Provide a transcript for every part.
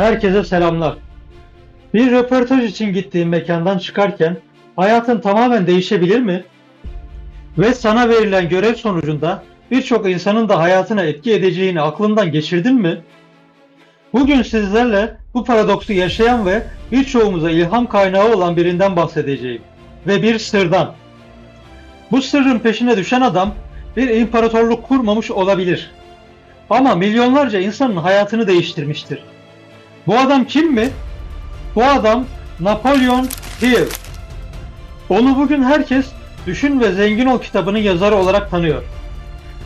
Herkese selamlar. Bir röportaj için gittiğin mekandan çıkarken hayatın tamamen değişebilir mi? Ve sana verilen görev sonucunda birçok insanın da hayatına etki edeceğini aklından geçirdin mi? Bugün sizlerle bu paradoksu yaşayan ve birçoğumuza ilham kaynağı olan birinden bahsedeceğim. Ve bir sırdan. Bu sırrın peşine düşen adam bir imparatorluk kurmamış olabilir. Ama milyonlarca insanın hayatını değiştirmiştir. Bu adam kim mi? Bu adam Napolyon Hill. Onu bugün herkes Düşün ve Zengin Ol kitabının yazarı olarak tanıyor.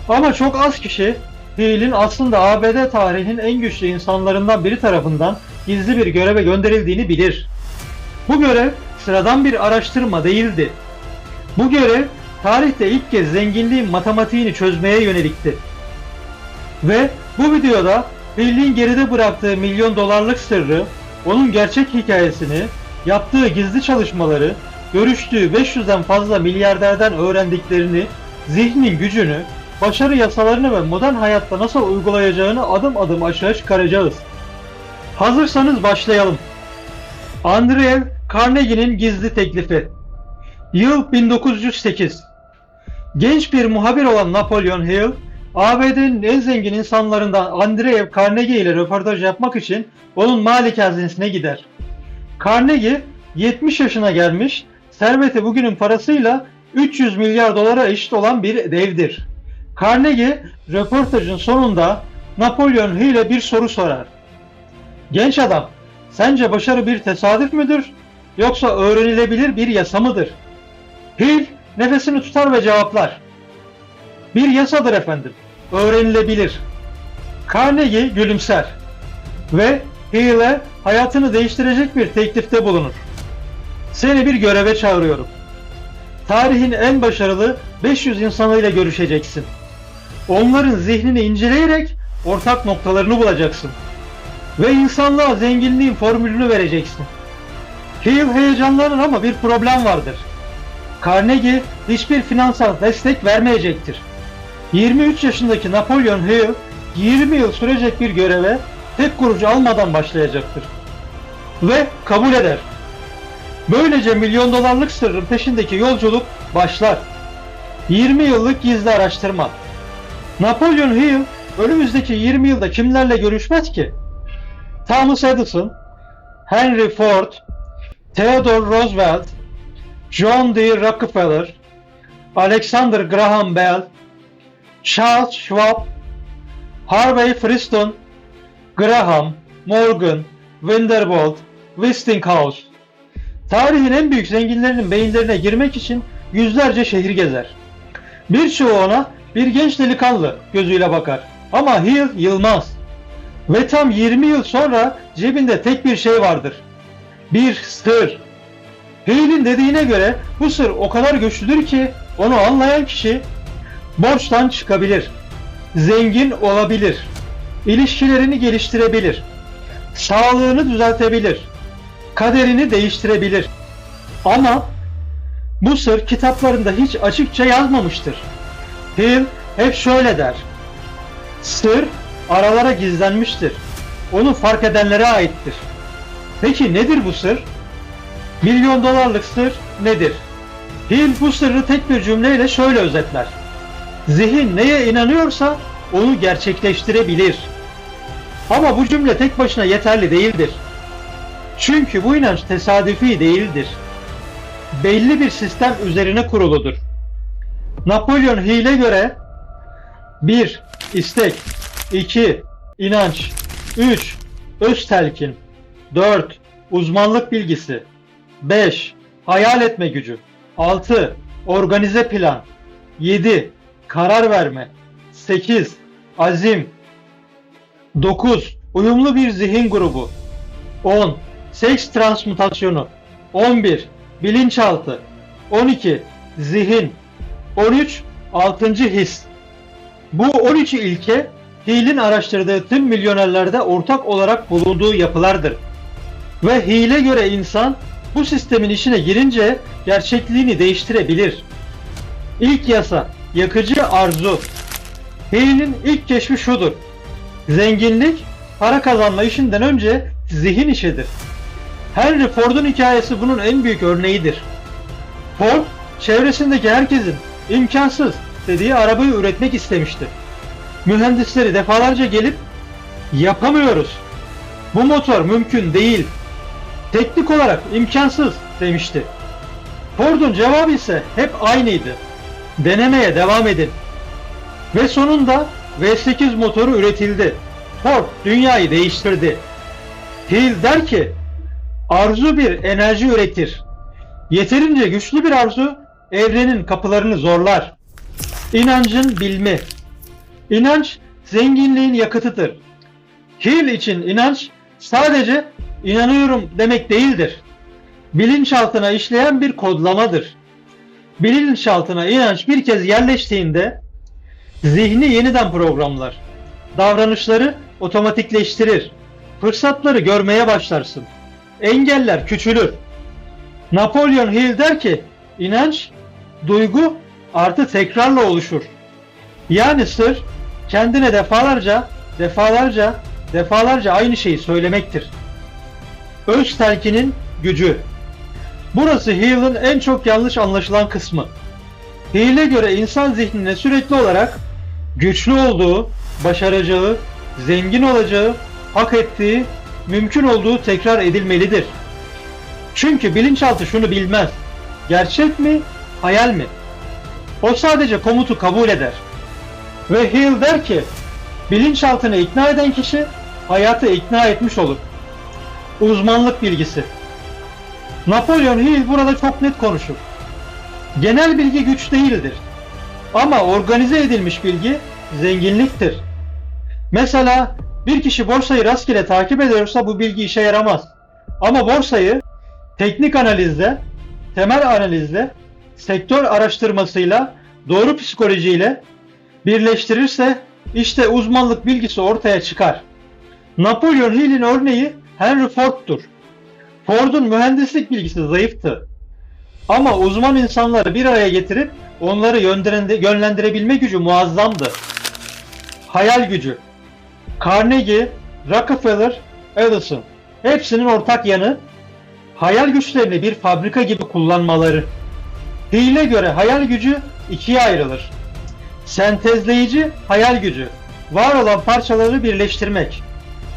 Ama çok az kişi Hill'in aslında ABD tarihinin en güçlü insanlarından biri tarafından gizli bir göreve gönderildiğini bilir. Bu görev sıradan bir araştırma değildi. Bu görev tarihte ilk kez zenginliğin matematiğini çözmeye yönelikti. Ve bu videoda Hill'in geride bıraktığı milyon dolarlık sırrı, onun gerçek hikayesini, yaptığı gizli çalışmaları, görüştüğü 500'den fazla milyarderden öğrendiklerini, zihnin gücünü, başarı yasalarını ve modern hayatta nasıl uygulayacağını adım adım aşağı çıkaracağız. Hazırsanız başlayalım. Andrew Carnegie'nin gizli teklifi. Yıl 1908. Genç bir muhabir olan Napolyon Hill, ABD'nin en zengin insanlarından Andrew Carnegie ile röportaj yapmak için onun malikanesine gider. Carnegie 70 yaşına gelmiş, serveti bugünün parasıyla 300 milyar dolara eşit olan bir devdir. Carnegie röportajın sonunda Napolyon Hill'e bir soru sorar. Genç adam, sence başarı bir tesadüf müdür yoksa öğrenilebilir bir yasa mıdır? Hill nefesini tutar ve cevaplar. Bir yasadır efendim. Öğrenilebilir. Carnegie gülümser ve Hill'e hayatını değiştirecek bir teklifte bulunur. Seni bir göreve çağırıyorum. Tarihin en başarılı 500 insanıyla görüşeceksin. Onların zihnini inceleyerek ortak noktalarını bulacaksın. Ve insanlığa zenginliğin formülünü vereceksin. Hill heyecanlanır ama bir problem vardır. Carnegie hiçbir finansal destek vermeyecektir. 23 yaşındaki Napolyon Hill 20 yıl sürecek bir göreve tek kurucu almadan başlayacaktır. Ve kabul eder. Böylece milyon dolarlık sırrın peşindeki yolculuk başlar. 20 yıllık gizli araştırma. Napolyon Hill önümüzdeki 20 yılda kimlerle görüşmez ki? Thomas Edison, Henry Ford, Theodore Roosevelt, John D. Rockefeller, Alexander Graham Bell, Charles Schwab, Harvey Firestone, Graham, Morgan, Vanderbilt, Westinghouse. Tarihin en büyük zenginlerinin beyinlerine girmek için yüzlerce şehir gezer. Birçoğu ona bir genç delikanlı gözüyle bakar. Ama Hill yılmaz. Ve tam 20 yıl sonra cebinde tek bir şey vardır. Bir sır. Hill'in dediğine göre bu sır o kadar güçlüdür ki onu anlayan kişi borçtan çıkabilir. Zengin olabilir. ilişkilerini geliştirebilir. Sağlığını düzeltebilir. Kaderini değiştirebilir. Ama bu sır kitaplarında hiç açıkça yazmamıştır. Hill hep şöyle der. Sır aralara gizlenmiştir. Onu fark edenlere aittir. Peki nedir bu sır? Milyon dolarlık sır nedir? Hill bu sırrı tek bir cümleyle şöyle özetler. Zihin neye inanıyorsa onu gerçekleştirebilir. Ama bu cümle tek başına yeterli değildir. Çünkü bu inanç tesadüfi değildir. Belli bir sistem üzerine kuruludur. Napolyon Hill'e göre 1. istek 2. inanç 3. Öz telkin 4. Uzmanlık bilgisi 5. Hayal etme gücü 6. Organize plan 7. Karar verme 8. Azim 9. Uyumlu bir zihin grubu 10. Seks transmutasyonu 11. Bilinçaltı 12. Zihin 13. 6. His Bu 13 ilke Hill'in araştırdığı tüm milyonerlerde ortak olarak bulunduğu yapılardır. Ve Hill'e göre insan bu sistemin içine girince gerçekliğini değiştirebilir. İlk yasa, yakıcı arzu. Hill'in ilk keşfi şudur. Zenginlik para kazanma işinden önce zihin işidir. Henry Ford'un hikayesi bunun en büyük örneğidir. Ford, çevresindeki herkesin imkansız dediği arabayı üretmek istemişti. Mühendisleri defalarca gelip yapamıyoruz. Bu motor mümkün değil. Teknik olarak imkansız demişti. Ford'un cevabı ise hep aynıydı. Denemeye devam edin. Ve sonunda V8 motoru üretildi. Ford dünyayı değiştirdi. Hill der ki, arzu bir enerji üretir. Yeterince güçlü bir arzu evrenin kapılarını zorlar. İnancın bilmi. İnanç zenginliğin yakıtıdır. Hill için inanç sadece inanıyorum demek değildir. Bilinçaltına işleyen bir kodlamadır. Bilinçaltına inanç bir kez yerleştiğinde zihni yeniden programlar. Davranışları otomatikleştirir. Fırsatları görmeye başlarsın. Engeller küçülür. Napolyon Hill der ki, inanç, duygu artı tekrarla oluşur. Yani sır, kendine defalarca, defalarca, defalarca aynı şeyi söylemektir. Öz telkinin gücü. Burası Hill'in en çok yanlış anlaşılan kısmı. Hill'e göre insan zihnine sürekli olarak güçlü olduğu, başaracağı, zengin olacağı, hak ettiği, mümkün olduğu tekrar edilmelidir. Çünkü bilinçaltı şunu bilmez. Gerçek mi, hayal mi? O sadece komutu kabul eder. Ve Hill der ki, bilinçaltını ikna eden kişi hayatı ikna etmiş olur. Uzmanlık bilgisi. Napolyon Hill burada çok net konuşur. Genel bilgi güç değildir. Ama organize edilmiş bilgi zenginliktir. Mesela bir kişi borsayı rastgele takip ediyorsa bu bilgi işe yaramaz. Ama borsayı teknik analizle, temel analizle, sektör araştırmasıyla, doğru psikolojiyle birleştirirse işte uzmanlık bilgisi ortaya çıkar. Napolyon Hill'in örneği Henry Ford'tur. Ford'un mühendislik bilgisi zayıftı. Ama uzman insanları bir araya getirip onları yönlendir- yönlendirebilme gücü muazzamdı. Hayal gücü. Carnegie, Rockefeller, Edison hepsinin ortak yanı hayal güçlerini bir fabrika gibi kullanmaları. Hill'e göre hayal gücü ikiye ayrılır. Sentezleyici hayal gücü. Var olan parçaları birleştirmek.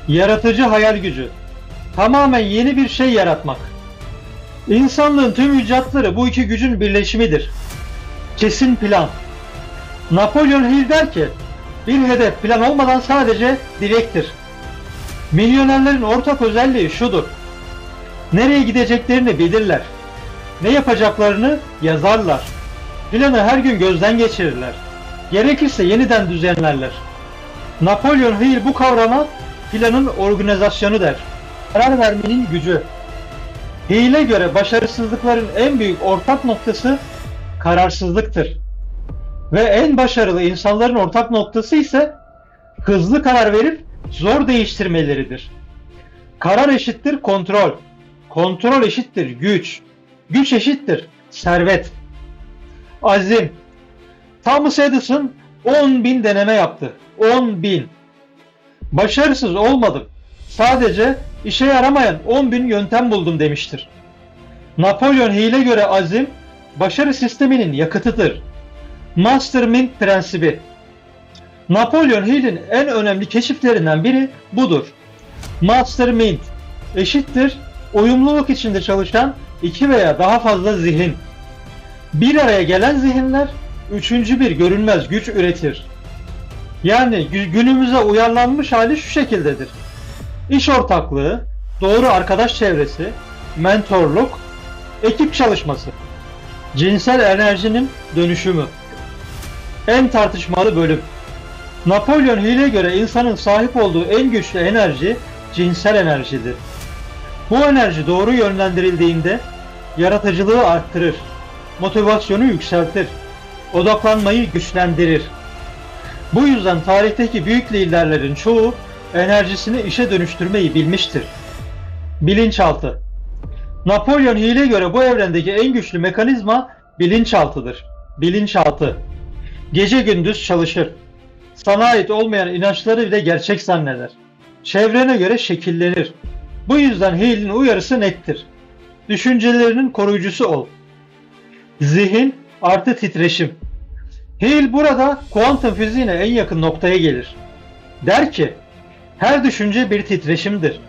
Yaratıcı hayal gücü. Tamamen yeni bir şey yaratmak. İnsanlığın tüm icatları bu iki gücün birleşimidir. Kesin plan. Napolyon Hill der ki, bir hedef plan olmadan sadece dilektir. Milyonerlerin ortak özelliği şudur. Nereye gideceklerini bilirler. Ne yapacaklarını yazarlar. Planı her gün gözden geçirirler. Gerekirse yeniden düzenlerler. Napolyon Hill bu kavrama planın organizasyonu der. Karar vermenin gücü. Hill'e göre başarısızlıkların en büyük ortak noktası kararsızlıktır. Ve en başarılı insanların ortak noktası ise hızlı karar verip zor değiştirmeleridir. Karar eşittir kontrol. Kontrol eşittir güç. Güç eşittir servet. Azim. Thomas Edison 10 bin deneme yaptı. 10 bin. Başarısız olmadım. Sadece işe yaramayan 10 bin yöntem buldum demiştir. Napolyon Hill'e göre azim, başarı sisteminin yakıtıdır. Mastermind prensibi. Napolyon Hill'in en önemli keşiflerinden biri budur. Mastermind eşittir uyumluluk içinde çalışan iki veya daha fazla zihin. Bir araya gelen zihinler üçüncü bir görünmez güç üretir. Yani gü- günümüze uyarlanmış hali şu şekildedir. İş ortaklığı, doğru arkadaş çevresi, mentorluk, ekip çalışması, cinsel enerjinin dönüşümü. En tartışmalı bölüm. Napolyon Hill'e göre insanın sahip olduğu en güçlü enerji cinsel enerjidir. Bu enerji doğru yönlendirildiğinde yaratıcılığı arttırır, motivasyonu yükseltir, odaklanmayı güçlendirir. Bu yüzden tarihteki büyük liderlerin çoğu enerjisini işe dönüştürmeyi bilmiştir. Bilinçaltı Napolyon Hill'e göre bu evrendeki en güçlü mekanizma bilinçaltıdır. Bilinçaltı. Gece gündüz çalışır. Sana ait olmayan inançları bile gerçek zanneder. çevrene göre şekillenir. Bu yüzden Hale'in uyarısı nettir. Düşüncelerinin koruyucusu ol. Zihin artı titreşim. Hale burada kuantum fiziğine en yakın noktaya gelir. Der ki, her düşünce bir titreşimdir.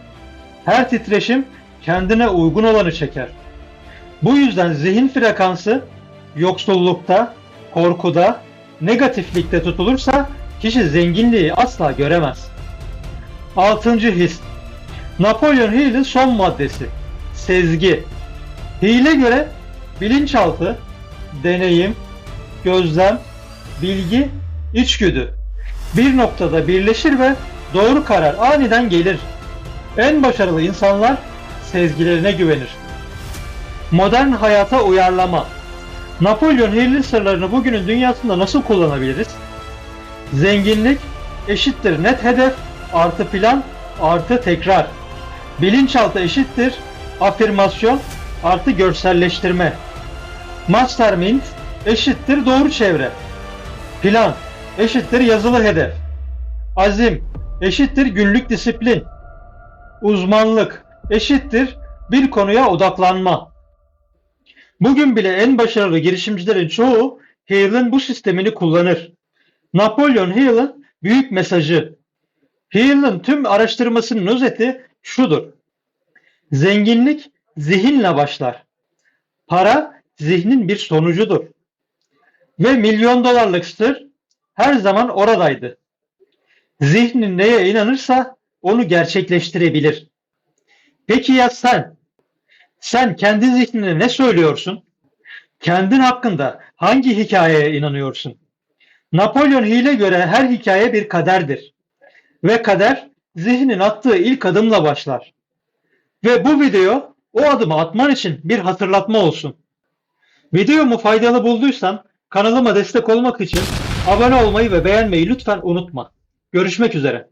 Her titreşim kendine uygun olanı çeker. Bu yüzden zihin frekansı yoksullukta, korkuda, negatiflikte tutulursa kişi zenginliği asla göremez. Altıncı his. Napolyon Hill'in son maddesi. Sezgi. Hill'e göre bilinçaltı, deneyim, gözlem, bilgi, içgüdü bir noktada birleşir ve doğru karar aniden gelir. En başarılı insanlar sezgilerine güvenir. Modern hayata uyarlama. Napolyon Hill'in sırlarını bugünün dünyasında nasıl kullanabiliriz? Zenginlik eşittir net hedef artı plan artı tekrar. Bilinçaltı eşittir afirmasyon artı görselleştirme. Mastermind eşittir doğru çevre. Plan eşittir yazılı hedef. Azim eşittir günlük disiplin. Uzmanlık eşittir bir konuya odaklanma. Bugün bile en başarılı girişimcilerin çoğu Hale'ın bu sistemini kullanır. Napolyon Hill'in büyük mesajı. Hill'in tüm araştırmasının özeti şudur. Zenginlik zihinle başlar. Para zihnin bir sonucudur. Ve milyon dolarlık sır her zaman oradaydı. Zihnin neye inanırsa onu gerçekleştirebilir. Peki ya sen? Sen kendi zihnine ne söylüyorsun? Kendin hakkında hangi hikayeye inanıyorsun? Napolyon Hill'e göre her hikaye bir kaderdir. Ve kader zihnin attığı ilk adımla başlar. Ve bu video o adımı atman için bir hatırlatma olsun. Videomu faydalı bulduysan kanalıma destek olmak için abone olmayı ve beğenmeyi lütfen unutma. Görüşmek üzere.